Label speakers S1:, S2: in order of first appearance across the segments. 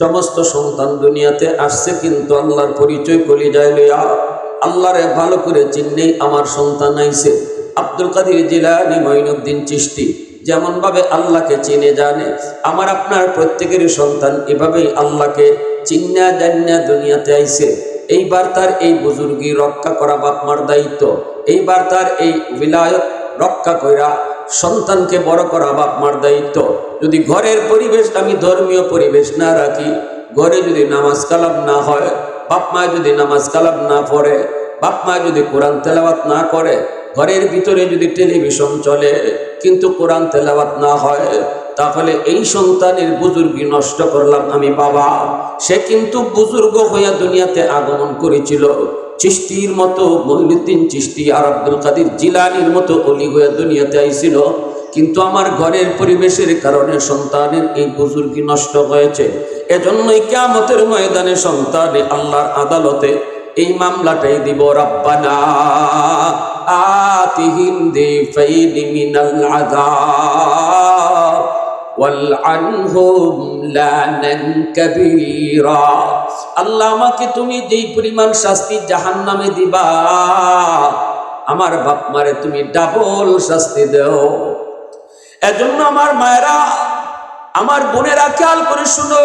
S1: সমস্ত সন্তান দুনিয়াতে আসছে, কিন্তু আল্লাহর পরিচয় কলি যায় লইয়া আল্লাহরে ভালো করে চিনলেই আমার সন্তান আইছে। আব্দুল কাদির জিলানি মঈনুদ্দিন চিশতি যেমন ভাবে আল্লাহকে চিনে জানে, আমার আপনার প্রত্যেকেরই সন্তান এভাবেই আল্লাহকে চিন্না জান্না দুনিয়াতে আইছে। এইবার তার এই বুজুর্গি রক্ষা করা বাপমার দায়িত্ব। এইবার তার এই বিলায়ত রক্ষা কইরা সন্তানকে বড় করা বাপ মার দায়িত্ব। যদি ঘরের পরিবেশ আমি ধর্মীয় পরিবেশ না রাখি, ঘরে যদি নামাজ কালাম না হয়, বাপ মা যদি নামাজ কালাম না পড়ে, বাপ মা যদি কোরআন তেলাওয়াত না করে, ঘরের ভিতরে যদি টেলিভিশন চলে কিন্তু কোরআন তেলাওয়াত না হয়, তাহলে এই সন্তানের বুজুর্গি নষ্ট করলাম আমি বাবা। সে কিন্তু বুজুর্গ হইয়া দুনিয়াতে আগমন করেছিল। চিস্তির মতো মহিনুদ্দিন চিস্তি আর আব্দুল কাদির জিলানির মতো অলি হয়ে দুনিয়াতে আইছিল। কিন্তু আমার ঘরের পরিবেশের কারণে সন্তানের এই বুজুর্গি নষ্ট হয়েছে? এজন্যই কেমতের ময়দানে সন্তানে আল্লাহর আদালতে এই মামলাটাই দিব, রাব্বানা আতিহিম দিফাইনি মিনাল আযাব ওয়ালআনহুম লানান কাবীরা আল্লাহ, আমাকে তুমি যেই পরিমাণ শাস্তি জাহান্নামে দিবা, আমার বাপ তুমি ডাবল শাস্তি দেও। এজন্য আমার মায়েরা, আমার বোনেরা খেয়াল করে শুনো।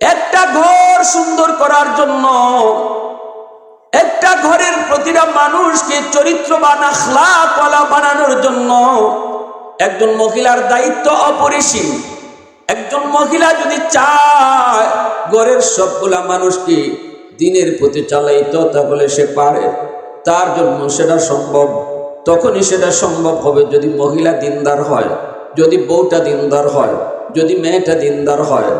S1: একটা ঘর সুন্দর করার জন্য, একটা ঘরের প্রতিটা মানুষকে চরিত্রবান, আখলাকওয়ালা বানানোর জন্য একজন মহিলার দায়িত্ব অপরিসীম। একজন মহিলা যদি চায় ঘরের সবগুলা মানুষকে দিনের প্রতি চালাইত, তাহলে সে পারে। তার জন্য সেটা সম্ভব। তখনই সেটা সম্ভব হবে যদি মহিলা দিনদার হয়, যদি বউটা দিনদার হয়, যদি মেয়েটা দিনদার হয়।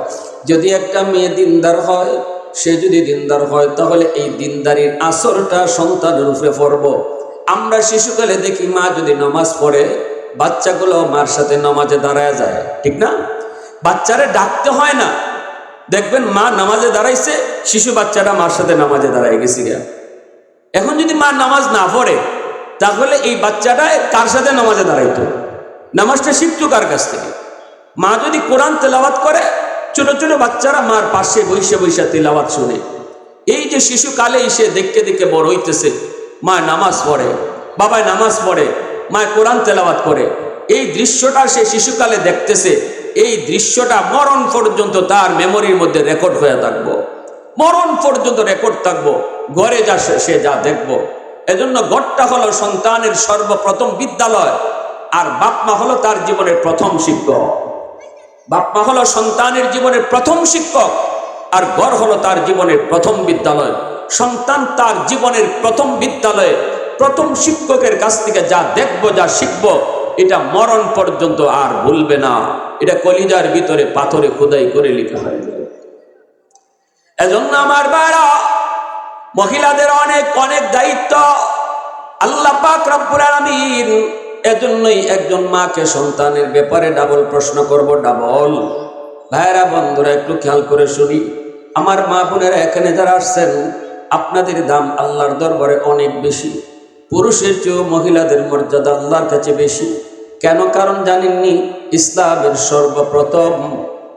S1: যদি একটা মেয়ে দিনদার হয়, সে যদি দিনদার হয়, তাহলে এই দিনদারির আসরটা সন্তানের উপরে পড়ব। আমরা শিশুকালে দেখি মা যদি নামাজ পড়ে, বাচ্চাগুলো মার সাথে নামাজে দাঁড়ায় যায়, ঠিক না? বাচ্চারে ডাকতে হয় না। দেখবেন মা নামাজে দাঁড়াইছে, শিশু বাচ্চাটা মার সাথে নামাজে দাঁড়ায় গেছি এখন যদি মা নামাজ না পড়ে তাহলে এই বাচ্চাটা কার সাথে নামাজে দাঁড়াইতো? নামাজটা শিখতো কার কাছ থেকে? মা যদি কোরআন তেলাওয়াত করে, ছোট ছোট বাচ্চারা মার পাশে বৈশে বৈশা তেলাওয়াত শুনে। এই যে শিশু কালে এসে দেখতে দেখতে বড় হইতেছে, মা নামাজ পড়ে বাবায় নামাজ পড়ে, মা কোরআন তেলাওয়াত করে। এই দৃশ্যটা সে শিশুকালে দেখতেছে, এই দৃশ্যটা মরণ পর্যন্ত তার মেমোরির মধ্যে রেকর্ড হয়ে থাকব। মরণ পর্যন্ত রেকর্ড থাকব, ঘরে যা সে যা দেখব। এজন্য গড়টা হলো সন্তানের সর্বপ্রথম বিদ্যালয়, আর বাপমা হলো তার জীবনের প্রথম শিক্ষক। বাপমা হলো সন্তানের জীবনের প্রথম শিক্ষক, আর গড় হলো তার জীবনের প্রথম বিদ্যালয়। সন্তান তার জীবনের প্রথম বিদ্যালয়ে প্রথম শিক্ষকের কাছ থেকে যা দেখব, যা শিখব, এটা মরণ পর্যন্ত আর ভুলবে না। এটা কলিজার ভিতরে পাথরে খোদাই করে লিখা হয় এজন্য আমার বাড়া মহিলাদের অনেক অনেক দায়িত্ব। আল্লাহ পাক রব্বুল আলামিন এজন্যই একজন মাকে সন্তানের ব্যাপারে ডাবল প্রশ্ন করব ডাবল ভাইরা, বন্ধুরা, একটু খেয়াল করে শুনি। আমার মা বোনেরা এখানে যারা আসছেন, আপনাদের দাম আল্লাহর দরবারে অনেক বেশি। পুরুষের চেয়েও মহিলাদের মর্যাদা আল্লাহর কাছে বেশি। কেন? কারণ জানেননি, ইসলামের সর্বপ্রথম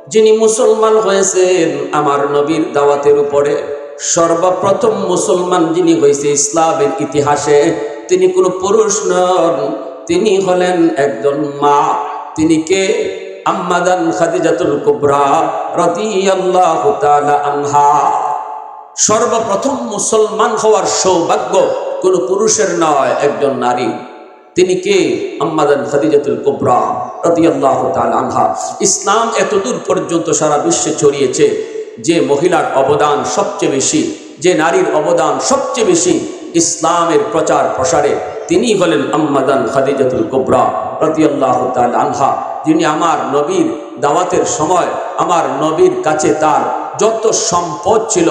S1: যিনি মুসলমান হয়েছেন, আমার নবীর দাওয়াতের উপরে। সর্বপ্রথম মুসলমান যিনি হয়েছে ইসলামের ইতিহাসে, তিনি কোনো পুরুষ নন। তিনি হলেন একজন মা। তিনি কে? আম্মাদান খাদিজাতুল কুবরা রাদিয়াল্লাহু তাআলা আনহা। সর্বপ্রথম মুসলমান হওয়ার সৌভাগ্য কোনো পুরুষের নয়, একজন নারী। তিনি কে? আম্মাদান খাদিজাতুল কুবরা রাদিয়াল্লাহু তাআলা আনহা। ইসলাম এতদূর পর্যন্ত সারা বিশ্বে ছড়িয়েছে। যে মহিলার অবদান সবচেয়ে বেশি, যে নারীর অবদান সবচেয়ে বেশি ইসলামের প্রচার প্রসারে, তিনি হলেন আম্মাদান খাদিজাতুল কুবরা রাদিয়াল্লাহু তাআলা আনহা। যিনি আমার নবীর দাওয়াতের সময়, আমার নবীর কাছে তার যত সম্পদ ছিল,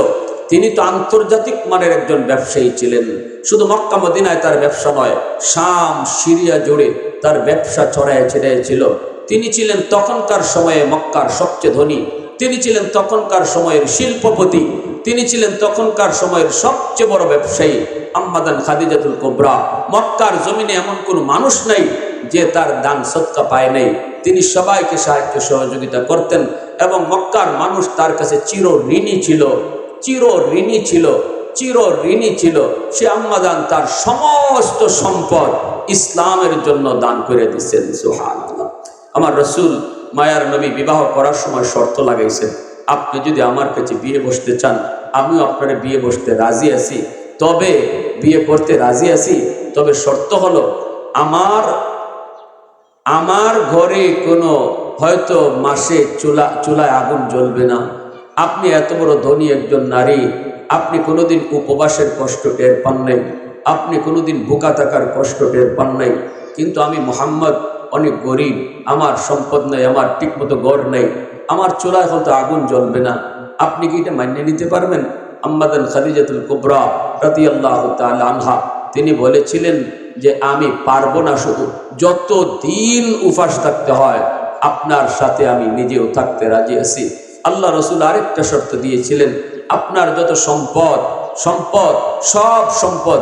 S1: তিনি তো আন্তর্জাতিক মানের একজন ব্যবসায়ী ছিলেন। শুধু মক্কা মদিনায় তার ব্যবসা নয়, শাম, সিরিয়া জুড়ে তার ব্যবসা ছড়ায় ছিল। তিনি ছিলেন তখনকার সময়ে মক্কার সবচেয়ে ধনী তিনি ছিলেন তখনকার সময়ের শিল্পপতি, তিনি ছিলেন তখনকার সময়ের সবচেয়ে বড় ব্যবসায়ী আম্মাদান খাদিজাতুল কোবরা। মক্কার জমিনে এমন কোনো মানুষ নাই যে তার দান সৎকা পায় নাই। তিনি সবাইকে সাহায্য সহযোগিতা করতেন এবং মক্কার মানুষ তার কাছে চির ঋণী ছিল, চির ঋণী ছিল, চির ঋণী ছিল। সে আম্মাদান তার সমস্ত সম্পদ ইসলামের জন্য দান করে দিচ্ছেন সুহান আমার রসুল মায়ার নবী বিবাহ করার সময় শর্ত লাগাইছেন। আপনি যদি আমার কাছে বিয়ে বসতে চান, আমিও আপনার বিয়ে বসতে রাজি আছি। তবে বিয়ে করতে রাজি আছি, তবে শর্ত হলো আমার আমার ঘরে কোনো হয়তো মাসে চুলা, চুলায় আগুন জ্বলবে না। আপনি এত বড় ধনী একজন নারী, আপনি কোনোদিন উপবাসের কষ্ট টের পান নাই, আপনি কোনোদিন বোকা থাকার কষ্ট টের পান নাই। কিন্তু আমি মোহাম্মদ অনেক গরিব, আমার সম্পদ নেই, আমার ঠিকমতো গড় নেই, আমার চুলায় হয়তো আগুন জ্বলবে না। আপনি কি এটা মানিয়ে নিতে পারবেন? আম্মাদান খাদিজাতুল কুবরা রাতি আল্লাহ আনহা, তিনি বলেছিলেন যে আমি পারব না শুধু যত দিন উপাস থাকতে হয়, আপনার সাথে আমি নিজেও থাকতে রাজি আছি। আল্লাহ রসুল আরেকটা শর্ত দিয়েছিলেন, আপনার যত সম্পদ সম্পদ, সব সম্পদ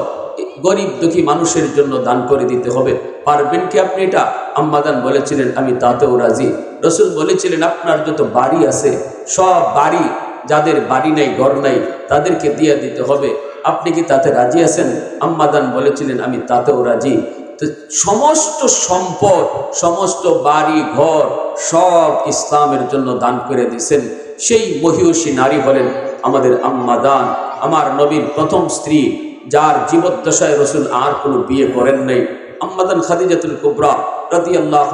S1: গরিব দুঃখী মানুষের জন্য দান করে দিতে হবে। পারবেন কি আপনি এটা? আম্মাদান বলেছিলেন, আমি তাতেও রাজি। রসুল বলেছিলেন, আপনার যত বাড়ি আছে, সব বাড়ি যাদের বাড়ি নাই, ঘর নাই, তাদেরকে দিয়ে দিতে হবে। আপনি কি তাতে রাজি আছেন? আম্মাদান বলেছিলেন, আমি তাতেও রাজি। তো সমস্ত সম্পদ, সমস্ত বাড়ি, ঘর সব ইসলামের জন্য দান করে দিছেন। সেই মহিষী নারী হলেন আমাদের আম্মাদান আমার নবীর প্রথম স্ত্রী যার জীবদ্দশায় রসুল আর কোনো বিয়ে করেন নাই। আম্মাদান খাদিজাতুল কুবরা রাদি আল্লাহ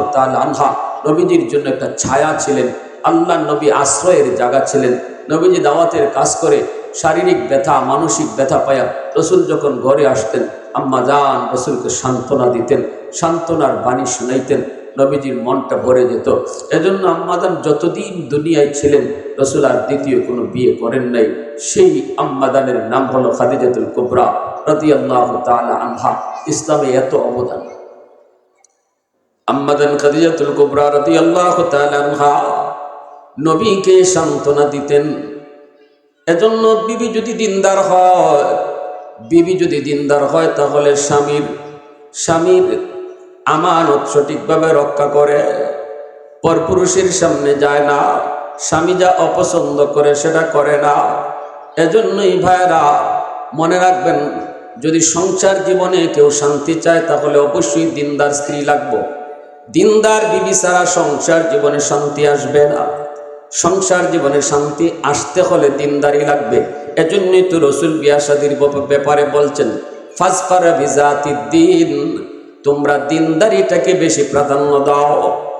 S1: আনহা নবীজির জন্য একটা ছায়া ছিলেন আল্লাহ নবী আশ্রয়ের জায়গা ছিলেন। নবীজি দাওয়াতের কাজ করে শারীরিক ব্যথা, মানসিক ব্যথা পায়া রসুল যখন ঘরে আসতেন আম্মা যান রসুলকে সান্ত্বনা দিতেন, সান্ত্বনার বাণী শুনাইতেন। নবীজির মনটা ভরে যেত। এজন্য আম্মাদান যতদিন দুনিয়ায় ছিলেন, রসুল আর দ্বিতীয় কোনো বিয়ে করেন নাই। সেই আম্মাদানের নাম হলো খাদিজাতুল কোবরা রতি আল্লাহ আনহা। ইসলামে এত অবদান। আম্মাদান খাদিজাতুল কুবরা রতি আল্লাহ আনহা নবীকে সান্ত্বনা দিতেন। এজন্য বিবি যদি দিনদার হয়, বিবি যদি দিনদার হয় তাহলে স্বামীর স্বামীর আমানত সঠিকভাবে রক্ষা করে। পরপুরুষের সামনে যায় না, স্বামী যা অপছন্দ করে সেটা করে না। এজন্যই ভাইরা মনে রাখবেন, যদি সংসার জীবনে কেউ শান্তি চায়, তাহলে অবশ্যই দিনদার স্ত্রী লাগবো। দিনদার বিবি ছাড়া সংসার জীবনে শান্তি আসবে না। সংসার জীবনে শান্তি আসতে হলে দিনদারি লাগবে। এজন্যই তো রসুল বিয়াসাদির ব্যাপারে বলছেন, ফাজফারা বিজাতি দিন তোমরা দিনদারিটাকে বেশি প্রাধান্য দাও।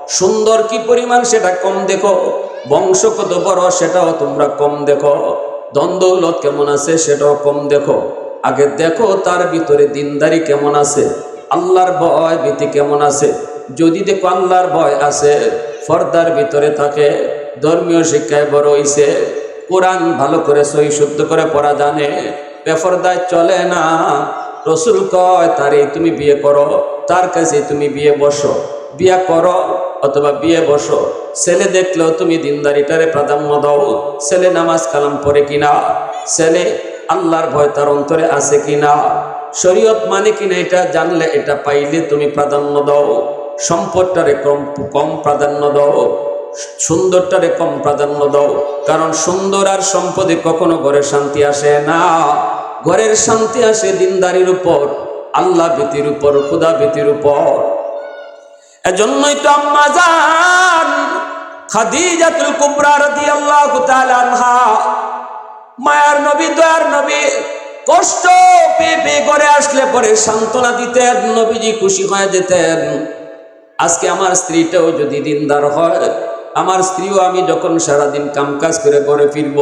S1: সুন্দর কি পরিমাণ সেটা কম দেখো। বংশ কত বড় সেটাও তোমরা কম দেখো। দ্বন্দ্বলত কেমন আছে সেটাও কম দেখো। আগে দেখো তার ভিতরে দিনদারি কেমন আছে। আল্লাহর ভয় ভীতি কেমন আছে। যদি দেখো আল্লাহর ভয় আছে, ফর্দার ভিতরে থাকে, ধর্মীয় শিক্ষায় বড় হইছে, কোরআন ভালো করে সহি শুদ্ধ করে পড়া জানে, বেফরদায় চলে না রসুল কয়, তারে তুমি বিয়ে করো, তার কাছে তুমি বিয়ে বসো। বিয়া করো অথবা বিয়ে বসো। ছেলে দেখলেও তুমি দিনদারিটারে প্রাধান্য দাও। ছেলে নামাজ কালাম পড়ে কিনা ছেলে আল্লাহর ভয় তার অন্তরে আছে কিনা শরীয়ত মানে কিনা এটা? জানলে এটা পাইলে তুমি প্রাধান্য দাও। সম্পদটারে কম কম প্রাধান্য দাও। সুন্দরটারে কম প্রাধান্য দাও। কারণ সুন্দর আর সম্পদে কখনো ঘরে শান্তি আসে না। ঘরের শান্তি আসে দিনদারির উপর, আল্লাহ ভীতির উপর, খুদা ভীতির উপর। এজন্যই তো আম্মা জান, খাদিজাতুল কুবরা রাদিয়াল্লাহু তাআলা আনহা, মায়ার নবী, দয়ার নবী, কষ্ট পেয়ে পেয়ে করে আসলে পরে সান্ত্বনা দিতেন, নবীজি খুশি হয়ে যেতেন। আজকে আমার স্ত্রীটাও যদি দিনদার হয়, আমার স্ত্রীও আমি যখন সারাদিন কামকাজ করে ঘরে ফিরব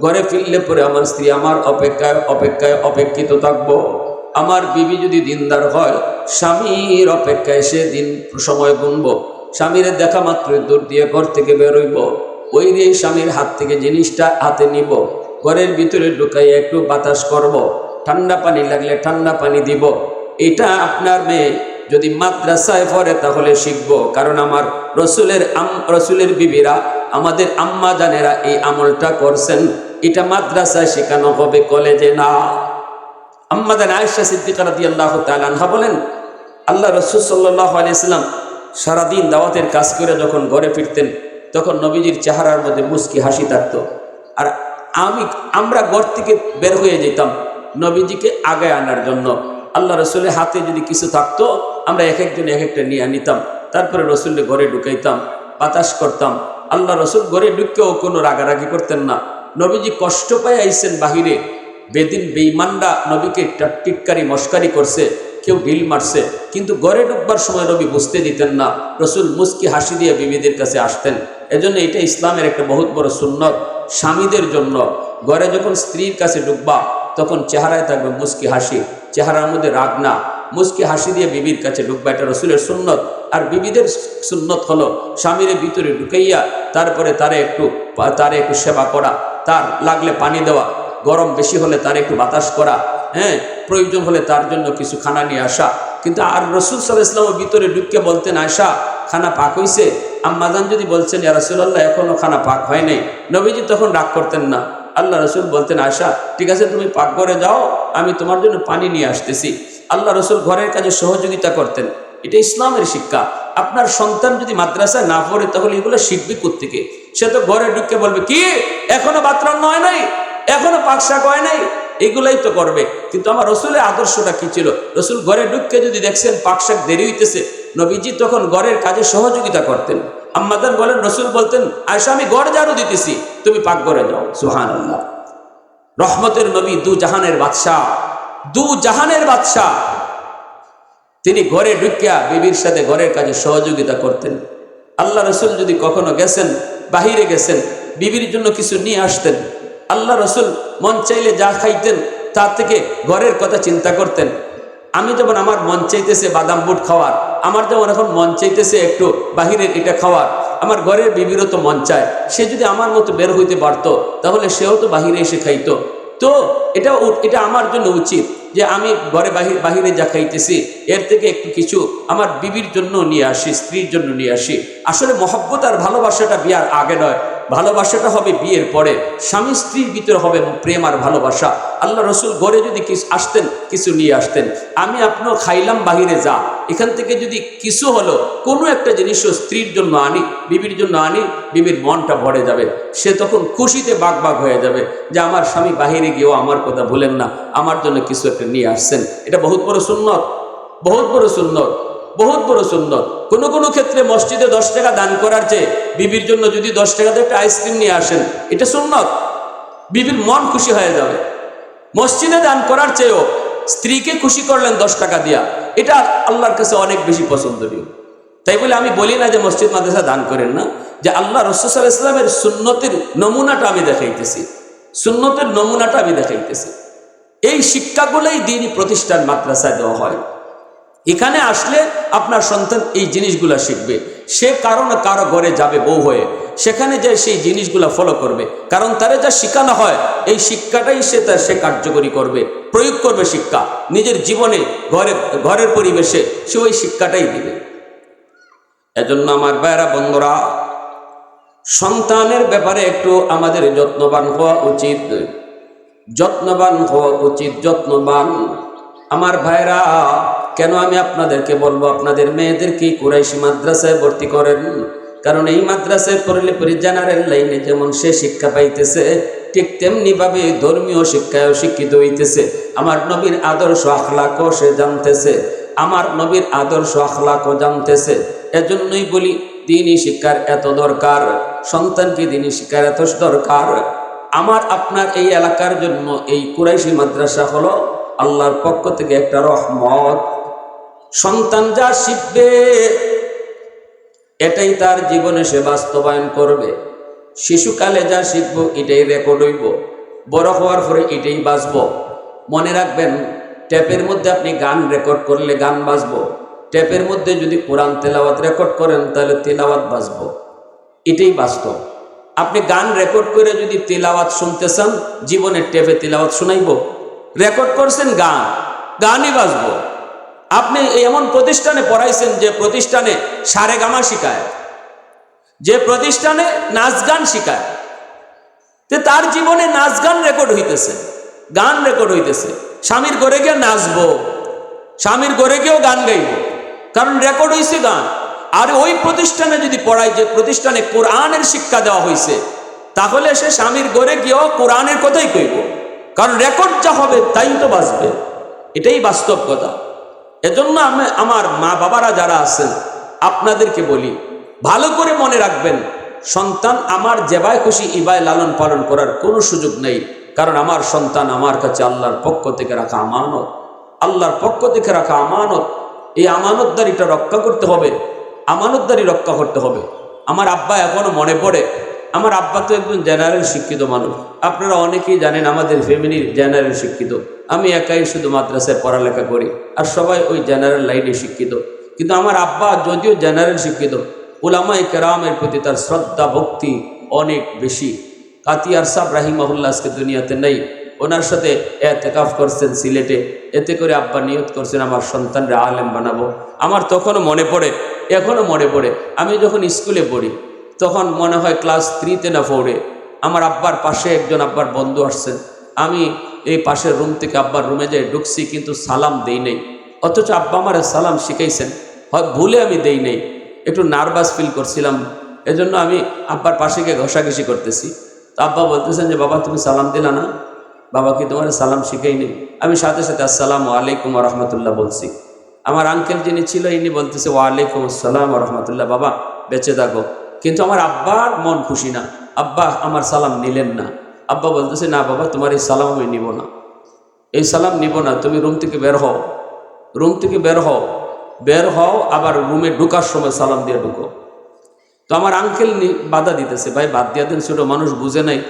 S1: ঘরে ফিরলে পরে আমার স্ত্রী আমার অপেক্ষায় অপেক্ষায় অপেক্ষিত থাকব। আমার বিবি যদি দিনদার হয়, স্বামীর অপেক্ষায় সে দিন সময় গুনবো। স্বামীর দেখা মাত্র দূর দিয়ে ঘর থেকে বেরোইব। ওই রে স্বামীর হাত থেকে জিনিসটা হাতে নিব। ঘরের ভিতরে ঢুকাই একটু বাতাস করব। ঠান্ডা পানি লাগলে ঠান্ডা পানি দিব। এটা আপনার মেয়ে। যদি মাদ্রাসায় পড়ে তাহলে শিখব। কারণ আমার রসুলের আম, রসুলের বিবিরা, আমাদের আম্মা জানেরা এই আমলটা করছেন। এটা মাদ্রাসায় শেখানো হবে কলেজে না। আম্মাদান আয়েশা সিদ্দিকা রাদিয়াল্লাহু তাআলা আনহা বলেন, আল্লাহ রসুল সাল্লাহ আলিয়াল্লাম সারাদিন দাওয়াতের কাজ করে যখন ঘরে ফিরতেন, তখন নবীজির চেহারার মধ্যে মুস্কি হাসি থাকত। আর আমি, আমরা ঘর থেকে বের হয়ে যেতাম নবীজিকে আগে আনার জন্য। আল্লাহ রসুলের হাতে যদি কিছু থাকতো, আমরা এক একজন এক একটা নিয়ে নিতাম তারপরে রসুলের ঘরে ঢুকাইতাম, বাতাস করতাম। আল্লাহ রসুল ঘরে ঢুকেও কোনো রাগারাগি করতেন না। নবীজি কষ্ট পায় আইসেন বাহিরে। বেদিন বেইমানরা নবীকে টিটকারি মস্কারি করছে, কেউ ঢিল মারছে। কিন্তু ঘরে ঢুকবার সময় নবী বুঝতে দিতেন না। রসুল মুস্কি হাসি দিয়ে বিবিদের কাছে আসতেন। এজন্য এটা ইসলামের একটা বহুত বড় সুন্নত, স্বামীদের জন্য। ঘরে যখন স্ত্রীর কাছে ঢুকবা, তখন চেহারায় থাকবে মুস্কি হাসি। চেহারার মধ্যে রাগ না। মুস্কি হাসি দিয়ে বিবির কাছে ঢুকবা, এটা রসুলের সুন্নত। আর বিবিদের সুন্নত হলো স্বামীর ভিতরে ঢুকাইয়া, তারপরে তারে একটু তারে একটু সেবা করা। তার লাগলে পানি দেওয়া, গরম বেশি হলে তার একটু বাতাস করা হ্যাঁ প্রয়োজন হলে তার জন্য কিছু খানা নিয়ে আসা। কিন্তু আর রসুল সাল ইসলামের ভিতরে ঢুকে বলতেন আয়সা খানা পাক হইছে? আম্মাজান যদি বলছেন, ইয়া রসুল্লাহ এখনও খানা পাক হয় নাই। নবীজি তখন রাগ করতেন না। আল্লাহ রসুল বলতেন আয়সা ঠিক আছে, তুমি পাক করে যাও, আমি তোমার জন্য পানি নিয়ে আসতেছি। আল্লাহ রসুল ঘরের কাজে সহযোগিতা করতেন। এটা ইসলামের শিক্ষা। আপনার সন্তান যদি মাদ্রাসায় না পড়ে, তাহলে এগুলো শিখবে কোথেকে সে তো ঘরে ঢুকে বলবে, কি? এখনও বাথরুম নয় নাই? এখনও পাকশাক হয় নাই? এগুলাই তো করবে। কিন্তু আমার রসুলের আদর্শটা কি ছিল? রসুল ঘরে ঢুককে যদি দেখছেন পাকশাক দেরি হইতেছে, নবীজি তখন ঘরের কাজে সহযোগিতা করতেন। আম্মাদান বলেন, রসুল বলতেন আয়সা আমি ঘর ঝাড়ু দিতেছি, তুমি পাক ঘরে যাও। সুহান রহমতের নবী দু জাহানের বাদশাহ, দু জাহানের বাদশাহ। তিনি ঘরে ঢুকিয়া বিবির সাথে ঘরের কাজে সহযোগিতা করতেন। আল্লাহ রসুল যদি কখনো গেছেন বাহিরে গেছেন, বিবির জন্য কিছু নিয়ে আসতেন। আল্লাহ রসুল মন চাইলে যা খাইতেন তার থেকে ঘরের কথা চিন্তা করতেন। আমি যেমন আমার মন চাইতেছে বাদাম বুট খাওয়ার, আমার যেমন এখন মন চাইতেছে একটু বাহিরের এটা খাওয়ার, আমার ঘরের বিবিরও তো মন চায়। সে যদি আমার মতো বের হইতে পারতো, তাহলে সেও তো বাহিরে এসে খাইতো। তো এটা এটা আমার জন্য উচিত। যে আমি ঘরে বাহির বাহিরে যা খাইতেছি, এর থেকে একটু কিছু আমার বিবির জন্য নিয়ে আসি, স্ত্রীর জন্য নিয়ে আসি। আসলে মহব্বত আর ভালোবাসাটা বিয়ার আগে নয়। ভালোবাসাটা হবে বিয়ের পরে, স্বামী স্ত্রীর ভিতরে হবে প্রেম আর ভালোবাসা। আল্লাহ রসুল ঘরে যদি কিছু আসতেন, কিছু নিয়ে আসতেন। আমি আপনিও খাইলাম, বাহিরে যা। এখান থেকে যদি কিছু হলো, কোনো একটা জিনিসও স্ত্রীর জন্য আনি, বিবির জন্য আনি, বিবির মনটা ভরে যাবে। সে তখন খুশিতে বাঘ বাঘ হয়ে যাবে যে আমার স্বামী বাহিরে গিয়েও আমার কথা ভুলেন না, আমার জন্য কিছু একটা নিয়ে আসছেন। এটা বহুত বড় সুন্নত, বহুত বড় সুন্নত। বহুত বড় সুন্দর কোনো কোনো ক্ষেত্রে মসজিদে দশ টাকা দান করার চেয়ে বিবির জন্য যদি দশ টাকাতে একটা আইসক্রিম নিয়ে আসেন, এটা সুন্নত। বিবির মন খুশি হয়ে যাবে। মসজিদে দান করার চেয়েও স্ত্রীকে খুশি করলেন দশ টাকা দিয়া, এটা আল্লাহর কাছে অনেক বেশি পছন্দনীয়। তাই বলে আমি বলি না যে মসজিদ মাদ্রাসা দান করেন না, যে আল্লাহ রসুল ইসলামের সুন্নতের নমুনাটা আমি দেখাইতেছি। সুন্নতের নমুনাটা আমি দেখাইতেছি। এই শিক্ষাগুলোই দিনই প্রতিষ্ঠান মাদ্রাসায় দেওয়া হয়। এখানে আসলে আপনার সন্তান এই জিনিসগুলা শিখবে। সে কারও না কারও ঘরে যাবে বউ হয়ে। সেখানে যে সেই জিনিসগুলা ফলো করবে। কারণ তারে যা শেখানো হয়, এই শিক্ষাটাই সে তার, সে কার্যকরী করবে, প্রয়োগ করবে শিক্ষা। নিজের জীবনে ঘরে, ঘরের পরিবেশে সে ওই শিক্ষাটাই দিবে। এজন্য আমার ভাইরা বন্ধুরা, সন্তানের ব্যাপারে একটু আমাদের যত্নবান হওয়া উচিত। যত্নবান হওয়া উচিত, যত্নবান। আমার ভাইরা কেন আমি আপনাদেরকে বলব, আপনাদের মেয়েদেরকে কুরাইশি মাদ্রাসায় ভর্তি করেন? কারণ এই মাদ্রাসায় পড়লে পরে জেনারেল লাইনে যেমন সে শিক্ষা পাইতেছে, ঠিক তেমনিভাবে ধর্মীয় শিক্ষায় শিক্ষিত হইতেছে। আমার নবীর আদর্শ আখলাকও সে জানতেছে, আমার নবীর আদর্শ আখলাকও জানতেছে। এজন্যই বলি, দিনই শিক্ষার এত দরকার, সন্তানকে দিনই শিক্ষার এত দরকার। আমার, আপনার এই এলাকার জন্য এই কুরাইশি মাদ্রাসা হলো আল্লাহর পক্ষ থেকে একটা রহমত। সন্তান যা শিখবে, এটাই তার জীবনে সে বাস্তবায়ন করবে। শিশুকালে যা শিখব, এটাই রেকর্ড হইব। বড় হওয়ার পরে এটাই বাজবো মনে রাখবেন, ট্যাপের মধ্যে আপনি গান রেকর্ড করলে গান বাজবো ট্যাপের মধ্যে যদি কোরআন তেলাওয়াত রেকর্ড করেন, তাহলে তেলাওয়াত বাজবো এটাই বাস্তব। আপনি গান রেকর্ড করে যদি তেলাওয়াত শুনতে চান, জীবনের ট্যাপে তেলাওয়াত শোনাইব। রেকর্ড করছেন গান, গানই বাজবো আপনি এমন প্রতিষ্ঠানে পড়াইছেন যে প্রতিষ্ঠানে সারে গামা শিখায়, যে প্রতিষ্ঠানে নাচ গান শিখায়। তে তার জীবনে নাচ গান রেকর্ড হইতেছে, গান রেকর্ড হইতেছে। স্বামীর ঘরে গিয়ে নাচবো, স্বামীর ঘরে গিয়েও গান গাইব, কারণ রেকর্ড হয়েছে গান। আর ওই প্রতিষ্ঠানে যদি পড়ায় যে প্রতিষ্ঠানে কোরআনের শিক্ষা দেওয়া হয়েছে তাহলে সে স্বামীর গড়ে গিয়েও কোরআনের কথাই কইব। কারণ রেকর্ড যা হবে তাই তো বাঁচবে। এটাই বাস্তব কথা। এজন্য আমি আমার মা বাবারা যারা আছেন, আপনাদেরকে বলি, ভালো করে মনে রাখবেন, সন্তান আমার যেবায় খুশি ইবায় লালন পালন করার কোনো সুযোগ নেই, কারণ আমার সন্তান আমার কাছে আল্লাহর পক্ষ থেকে রাখা আমানত। আল্লাহর পক্ষ থেকে রাখা আমানত, এই আমানতদারিটা রক্ষা করতে হবে, আমানতদারি রক্ষা করতে হবে। আমার আব্বা এখনও মনে পড়ে আমার আব্বা তো একজন জেনারেল শিক্ষিত মানুষ। আপনারা অনেকেই জানেন আমাদের ফ্যামিলির জেনারেল শিক্ষিত। আমি একাই শুধু মাদ্রাসায় পড়ালেখা করি আর সবাই ওই জেনারেল লাইনে শিক্ষিত। কিন্তু আমার আব্বা যদিও জেনারেল শিক্ষিত উলামাই কেরামের প্রতি তার শ্রদ্ধা, ভক্তি অনেক বেশি। কাতিয়ার সাহ রাহিমাহুল্লাহ আজকে দুনিয়াতে নেই। ওনার সাথে এতেকাফ করছেন সিলেটে। এতে করে আব্বা নিয়ত করছেন, আমার সন্তানরা আলেম বানাবো। আমার তখনও মনে পড়ে, এখনও মনে পড়ে। আমি যখন স্কুলে পড়ি তখন মনে হয় ক্লাস থ্রিতে না ফোরে আমার আব্বার পাশে একজন আব্বার বন্ধু আসছেন আমি এই পাশের রুম থেকে আব্বার রুমে যাই ঢুকছি, কিন্তু সালাম দেই নেই। অথচ আব্বা আমার সালাম শিখাইছেন। হয় ভুলে আমি দেই নেই। একটু নার্ভাস ফিল করছিলাম। এজন্য আমি আব্বার পাশে গিয়ে ঘষাঘষি করতেছি। তো আব্বা বলতেছেন যে, বাবা, তুমি সালাম দিলা না? বাবা কি তোমার সালাম শিখাই নেই? আমি সাথে সাথে, আসসালামু আলাইকুম রহমতুল্লাহ বলছি। আমার আঙ্কেল যিনি ছিল, ইনি বলতেছে ওয়ালাইকুম আসসালাম রহমতুল্লাহ। বাবা, বেঁচে থাকো। কিন্তু আমার আব্বার মন খুশি না। আব্বা আমার সালাম নিলেন না। আব্বা বলতেছে, না বাবা, তোমার এই সালাম আমি নিব না। এই সালাম নিব না, তুমি রুম থেকে বের হও। রুম থেকে বের হও। বের হও, আবার রুমে ঢুকার সময় সালাম দিয়ে ঢুকো। তো আমার আঙ্কেল বাধা দিতেছে, ভাই, বাদ দিয়া দেন, ছোটো মানুষ বুঝে নাই।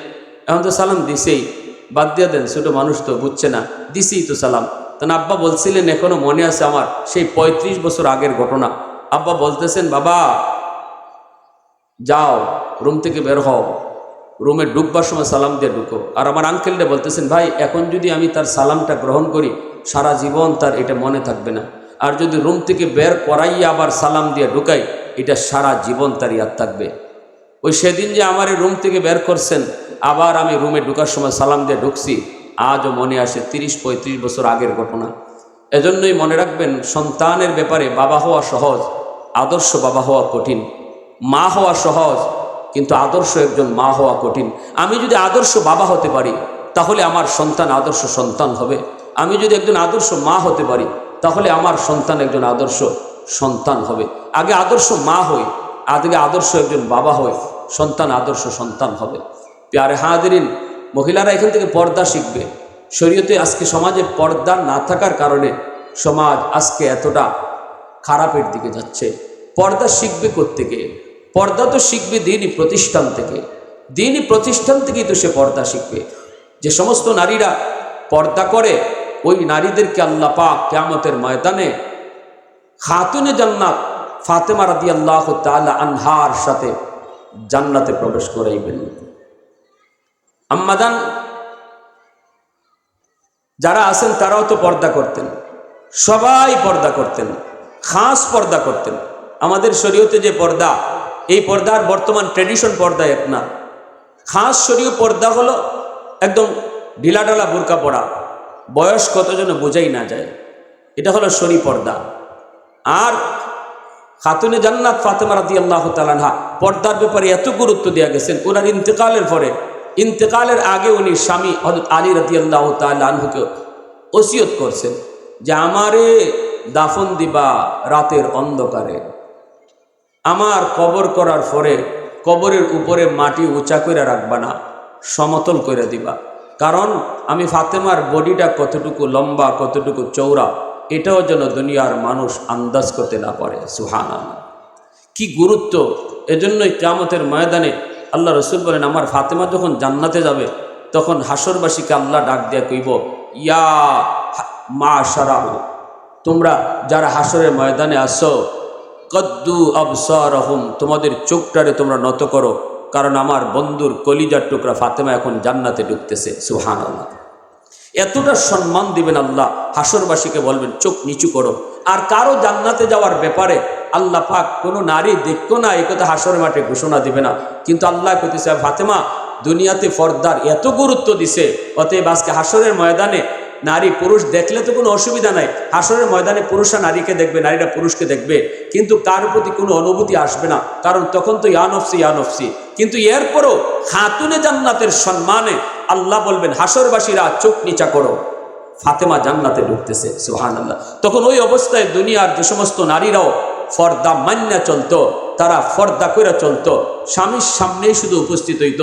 S1: এখন তো সালাম দিছেই। বাদ দিয়া দেন, ছোটো মানুষ তো বুঝছে না। দিছেই তো সালাম। তখন আব্বা বলছিলেন, এখনও মনে আছে আমার সেই ৩৫ বছর আগের ঘটনা। আব্বা বলতেছেন, বাবা যাও, রুম থেকে বের হও। রুমে ঢুকবার সময় সালাম দিয়ে ঢুকো। আর আমার আঙ্কেলটা বলতেছেন, ভাই, এখন যদি আমি তার সালামটা গ্রহণ করি, সারা জীবন তার এটা মনে থাকবে না। আর যদি রুম থেকে বের করাইয়া আবার সালাম দিয়ে ঢুকাই, এটা সারা জীবন তার ইয়াদ থাকবে। ওই সেদিন যে আমার রুম থেকে বের করছেন, আবার আমি রুমে ঢুকার সময় সালাম দিয়ে ঢুকছি, আজও মনে আসে তিরিশ পঁয়ত্রিশ বছর আগের ঘটনা। এজন্যই মনে রাখবেন, সন্তানের ব্যাপারে বাবা হওয়া সহজ, আদর্শ বাবা হওয়া কঠিন। মা হওয়া সহজ, কিন্তু আদর্শ একজন মা হওয়া কঠিন। আমি যদি আদর্শ বাবা হতে পারি, তাহলে আমার সন্তান আদর্শ সন্তান হবে। আমি যদি একজন আদর্শ মা হতে পারি, তাহলে আমার সন্তান একজন আদর্শ সন্তান হবে। আগে আদর্শ মা হই, আগে আদর্শ একজন বাবা হয় সন্তান আদর্শ সন্তান হবে। প্যারে হাদিরিন মহিলারা এখান থেকে পর্দা শিখবে। শরীয়তে আজকে সমাজে পর্দা না থাকার কারণে সমাজ আজকে এতটা খারাপের দিকে যাচ্ছে। পর্দা শিখবে থেকে পর্দা তো শিখবে দিনই প্রতিষ্ঠান থেকে। দিনই প্রতিষ্ঠান থেকেই তো সে পর্দা শিখবে। যে সমস্ত নারীরা পর্দা করে, ওই নারীদেরকে আল্লাহ পাক কেয়ামতের ময়দানে খাতুনে জান্নাত ফাতেমা রাদি আল্লাহ তালা আনহার সাথে জান্নাতে প্রবেশ করাইবেন। আম্মাদান যারা আছেন তারাও তো পর্দা করতেন। সবাই পর্দা করতেন, খাস পর্দা করতেন। আমাদের শরীয়তে যে পর্দা এই পর্দার বর্তমান ট্রেডিশন পর্দা না খাস শরীয় পর্দা হলো একদম ঢিলাঢালা বোরকা পড়া বয়স কত যেন বোঝাই না যায়। এটা হলো শরী পর্দা। আর খাতুনে জান্নাত ফাতেমা রাদি আল্লাহ তালানহা পর্দার ব্যাপারে এত গুরুত্ব দেওয়া গেছেন, ওনার ইন্তেকালের পরে, ইন্তেকালের আগে উনি স্বামী আলী রাদি আল্লাহ তালহুকে ওসিয়ত করছেন যে আমারে দাফন দিবা রাতের অন্ধকারে। আমার কবর করার পরে কবরের উপরে মাটি উঁচা করে রাখবা না, সমতল করে দিবা। কারণ আমি ফাতেমার বডিটা কতটুকু লম্বা, কতটুকু চৌড়া এটাও যেন দুনিয়ার মানুষ আন্দাজ করতে না পারে। সুহান কি গুরুত্ব! এজন্যই কামতের ময়দানে আল্লাহ রসুল বলেন, আমার ফাতেমা যখন জান্নাতে যাবে, তখন হাসরবাসীকে আল্লাহ ডাক দিয়া কইব, ইয়া মা সারাহু তোমরা যারা হাসরের ময়দানে আসো কদ্দু আবসারহুম, তোমাদের চোখটারে তোমরা নত করো, কারণ আমার বন্ধুর কলিজার টুকরা ফাতেমা এখন জান্নাতে ঢুকতেছে সুহান আল্লাহ এতটা সম্মান দিবেন আল্লাহ, হাসরবাসীকে বলবেন, চোখ নিচু করো। আর কারও জান্নাতে যাওয়ার ব্যাপারে আল্লাহ পাক কোনো নারী দেখতো না এই কথা হাসর মাঠে ঘোষণা দিবে না। কিন্তু আল্লাহ কইতেছে, ফাতেমা, দুনিয়াতে ফর্দার এত গুরুত্ব দিছে, অতএব আজকে হাসরের ময়দানে নারী, পুরুষ দেখলে তো কোনো অসুবিধা নাই। হাসরের ময়দানে পুরুষরা নারীকে দেখবে, নারীরা পুরুষকে দেখবে। কিন্তু কার প্রতি কোনো অনুভূতি আসবে না। কারণ তখন তো ইয়ানফসি ইয়ানফসি কিন্তু এরপরও খাতুনে জান্নাতের সম্মানে আল্লাহ বলবেন, হাসরবাসীরা চোখ নিচা করো। ফাতেমা জান্নাতে ঢুকতেছে সুহান আল্লাহ তখন ওই অবস্থায় দুনিয়ার যে সমস্ত নারীরাও ফর্দা মান্যা চলতো, তারা ফর্দা করে চলতো। স্বামীর সামনেই শুধু উপস্থিত হইত।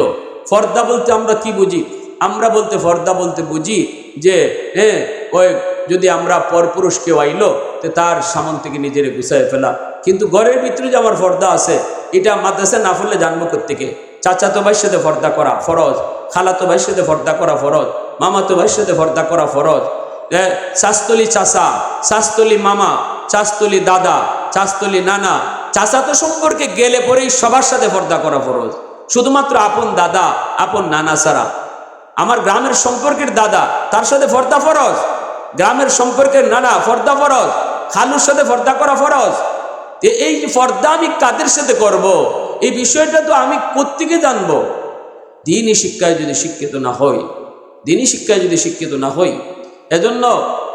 S1: ফর্দা বলতে আমরা কি বুঝি? আমরা বলতে ফর্দা বলতে বুঝি যে হ্যাঁ ওই যদি আমরা পরপুরুষ কেউ আইলো তো তার সামন থেকে নিজেরে গুছাই ফেলা। কিন্তু ঘরের ভিতরে যে আমার ফর্দা আছে এটা মাদ্রাসা না ফেললে জানব কোথেকে চাচাতো ভাইয়ের সাথে ফর্দা করা ফরজ খালাতো ভাইয়ের সাথে ফর্দা করা ফরজ মামাতো ভাইয়ের সাথে ফর্দা করা ফরজ। এ, শাস্তলি চাচা শাস্তলি মামা চাস্তলি দাদা চাস্তলি নানা চাচাতো সম্পর্কে গেলে পরেই সবার সাথে পর্দা করা ফরজ। শুধুমাত্র আপন দাদা আপন নানা ছাড়া। আমার গ্রামের সম্পর্কের দাদা, তার সাথে ফর্দা ফরজ। গ্রামের সম্পর্কের নানা ফর্দা ফরজ। খালুর সাথে ফর্দা করা ফরজ। এই ফর্দা আমি কাদের সাথে করব। এই বিষয়টা তো আমি কোত্থেকে জানব? দিনই শিক্ষায় যদি শিক্ষিত না হই, দিনই শিক্ষায় যদি শিক্ষিত না হই, এজন্য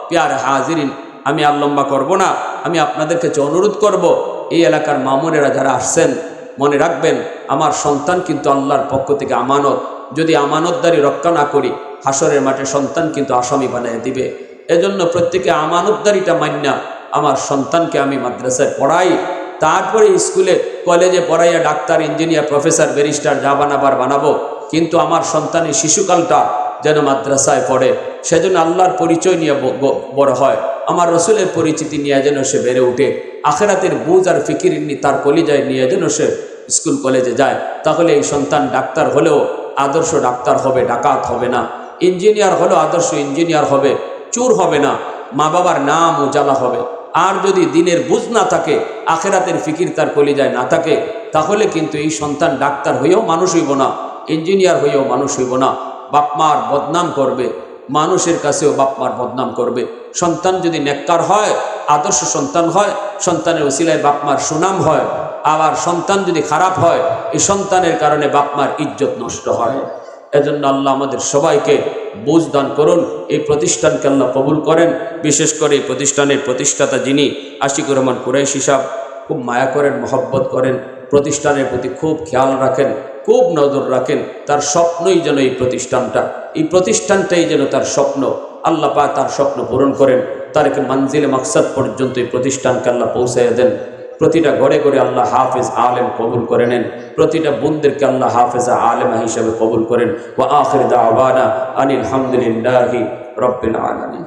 S1: পেয়ার হাজিরিন, আমি আর লম্বা করব না। আমি আপনাদের কাছে অনুরোধ করব, এই এলাকার মামুনেরা যারা আসছেন, মনে রাখবেন, আমার সন্তান কিন্তু আল্লাহর পক্ষ থেকে আমানত। যদি আমানতদারি রক্ষা না করি হাসরের মাঠে সন্তান কিন্তু আসামি বানিয়ে দিবে। এজন্য প্রত্যেকে আমানতদারিটা মান্যা আমার সন্তানকে আমি মাদ্রাসায় পড়াই। তারপরে স্কুলে, কলেজে পড়াইয়া ডাক্তার, ইঞ্জিনিয়ার, প্রফেসর, ব্যারিস্টার যা বানাবার বানাবো। কিন্তু আমার সন্তানের শিশুকালটা যেন মাদ্রাসায় পড়ে, সেজন্য আল্লাহর পরিচয় নিয়ে বড় হয়। আমার রসুলের পরিচিতি নিয়ে যেন সে বেড়ে ওঠে আখেরাতের বুঝ আর ফিকির তার কলিজায় নিয়ে যেন সে স্কুল কলেজে যায়। তাহলে এই সন্তান ডাক্তার হলেও আদর্শ ডাক্তার হবে, ডাকাত হবে না। ইঞ্জিনিয়ার হলেও আদর্শ ইঞ্জিনিয়ার হবে, চুর হবে না, মা বাবার নাম উজালা হবে। আর যদি দিনের বুঝ না থাকে, আখেরাতের ফিকির তার কলিজায় না থাকে, তাহলে কিন্তু এই সন্তান ডাক্তার হইয়াও মানুষ হইব না, ইঞ্জিনিয়ার হইয়াও মানুষ হইব না। বাপমার বদনাম করবে, মানুষের কাছেও বাপমার বদনাম করবে। সন্তান যদি নেককার হয়, আদর্শ সন্তান হয়, সন্তানের উসিলায় বাপমার সুনাম হয় আবার সন্তান যদি খারাপ হয়, এই সন্তানের কারণে বাপমার ইজ্জত নষ্ট হয়। এজন্য আল্লাহ আমাদের সবাইকে বুঝ দান করুন, এই প্রতিষ্ঠানকে আল্লাহ কবুল করেন। বিশেষ করে এই প্রতিষ্ঠানের প্রতিষ্ঠাতা যিনি, আশিকুর রহমান কুরাইশ হিসাব খুব মায়া করেন, মহব্বত করেন, প্রতিষ্ঠানের প্রতি খুব খেয়াল রাখেন, খুব নজর রাখেন, তার স্বপ্নই যেন এই প্রতিষ্ঠানটা, এই প্রতিষ্ঠানটাই যেন তার স্বপ্ন, আল্লাহ পা তার স্বপ্ন পূরণ করেন তারকে মানজিলে মাকসাদ পর্যন্ত এই প্রতিষ্ঠানকে আল্লাহ পৌঁছাইয়া দেন। প্রতিটা ঘরে ঘরে আল্লাহ হাফেজ আলেম কবুল করে নেন। প্রতিটা বোনদেরকে আল্লাহ হাফেজা আলেমা হিসাবে কবুল করেন। ও আখির দাওয়ানা আনিল হামদুলিল্লাহি রব্বিল আলামিন।